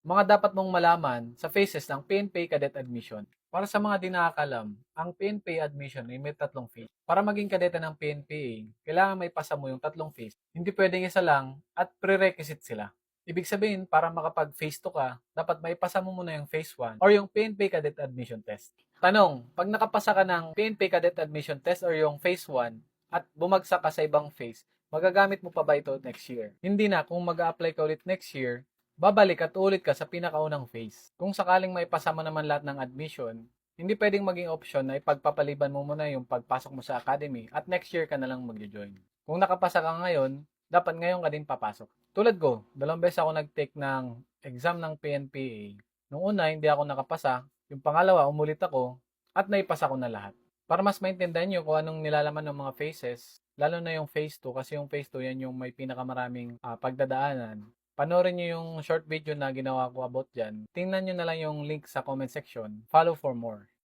Mga dapat mong malaman sa phases ng PNP Cadet Admission. Para sa mga di nakakalam, ang PNP admission ay may tatlong phase. Para maging kadete ng PNPA, kailangan may pasa mo yung tatlong phase. Hindi pwedeng isa lang at prerequisite sila. Ibig sabihin, para makapag phase 2 ka, dapat may pasa mo muna yung phase 1 or yung PNP Cadet Admission Test. Tanong, pag nakapasa ka ng PNP Cadet Admission Test or yung phase 1 at bumagsak ka sa ibang phase, magagamit mo pa ba ito next year? Hindi na, kung mag apply ka ulit next year, babalik at ulit ka sa pinakaunang phase. Kung sakaling may pasa mo naman lahat ng admission, hindi pwedeng maging option na ipagpapaliban mo muna yung pagpasok mo sa academy at next year ka na lang mag-join. Kung nakapasa ka ngayon, dapat ngayon ka din papasok. Tulad ko, dalawang beses ako nag-take ng exam ng PNPA. Nung una, hindi ako nakapasa. Yung pangalawa, umulit ako at naipasa ko na lahat. Para mas maintindihan nyo kung anong nilalaman ng mga phases, lalo na yung phase 2 kasi yung phase 2 yan yung may pinakamaraming ah, pagdadaanan. Panoorin nyo yung short video na ginawa ko about dyan. Tingnan nyo na lang yung link sa comment section. Follow for more.